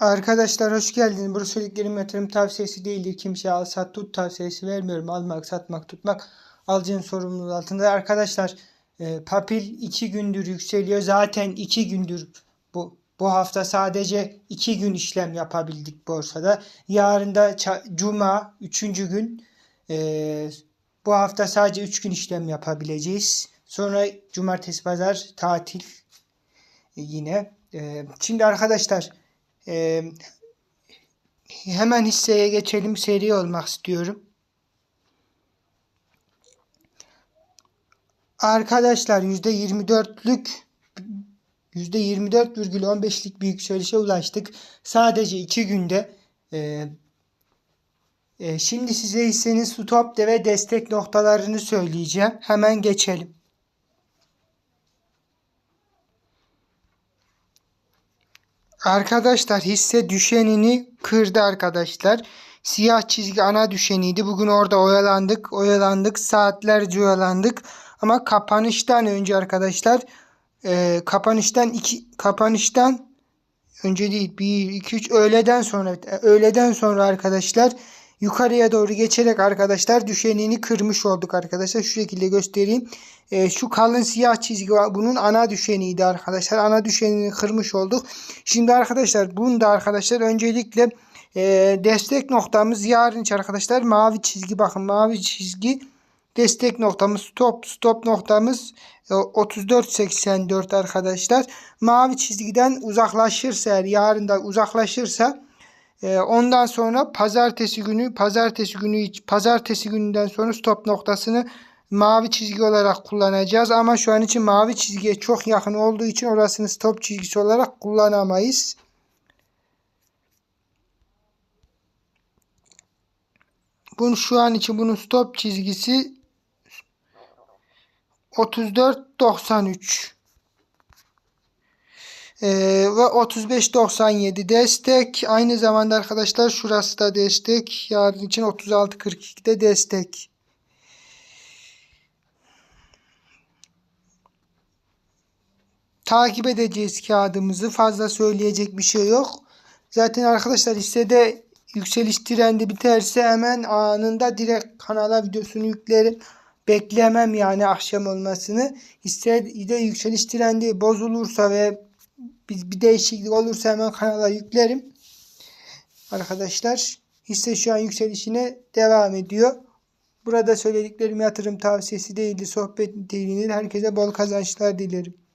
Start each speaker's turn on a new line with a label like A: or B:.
A: Arkadaşlar hoş geldiniz. Bu söylediklerim yatırım tavsiyesi değildir. Kimseye al sat tut tavsiyesi vermiyorum. Almak, satmak, tutmak alacağın sorumluluğu altında. Arkadaşlar e, papil 2 gündür yükseliyor. Zaten 2 gündür bu bu hafta sadece 2 gün işlem yapabildik borsada. Yarın da cuma 3. gün e, bu hafta sadece 3 gün işlem yapabileceğiz. Sonra cumartesi pazar tatil e, yine. E, şimdi arkadaşlar ee, hemen hisseye geçelim. Seri olmak istiyorum. Arkadaşlar %24'lük %24,15'lik bir yükselişe ulaştık. Sadece 2 günde. Ee, e, şimdi size hissenin stop ve destek noktalarını söyleyeceğim. Hemen geçelim. Arkadaşlar hisse düşenini kırdı arkadaşlar. Siyah çizgi ana düşeniydi. Bugün orada oyalandık. Oyalandık. Saatlerce oyalandık. Ama kapanıştan önce arkadaşlar e, kapanıştan iki kapanıştan önce değil 1 2 3 öğleden sonra öğleden sonra arkadaşlar yukarıya doğru geçerek arkadaşlar düşenini kırmış olduk arkadaşlar. Şu şekilde göstereyim. E, şu kalın siyah çizgi bunun ana düşeniydi arkadaşlar. Ana düşenini kırmış olduk. Şimdi arkadaşlar bunda arkadaşlar öncelikle e, destek noktamız yarın arkadaşlar mavi çizgi bakın mavi çizgi destek noktamız stop stop noktamız e, 34.84 arkadaşlar. Mavi çizgiden uzaklaşırsa eğer yarın da uzaklaşırsa e, ondan sonra pazartesi günü pazartesi günü pazartesi gününden sonra stop noktasını mavi çizgi olarak kullanacağız. Ama şu an için mavi çizgiye çok yakın olduğu için orasını stop çizgisi olarak kullanamayız. Bunu şu an için bunun stop çizgisi 34.93 ee, ve 35.97 destek. Aynı zamanda arkadaşlar şurası da destek. Yarın için 36.42'de destek. takip edeceğiz kağıdımızı. Fazla söyleyecek bir şey yok. Zaten arkadaşlar hissede yükseliş trendi biterse hemen anında direkt kanala videosunu yüklerim. Beklemem yani akşam olmasını. Hissede yükseliş trendi bozulursa ve bir değişiklik olursa hemen kanala yüklerim. Arkadaşlar hisse şu an yükselişine devam ediyor. Burada söylediklerim yatırım tavsiyesi değildi, sohbet değildir. Herkese bol kazançlar dilerim.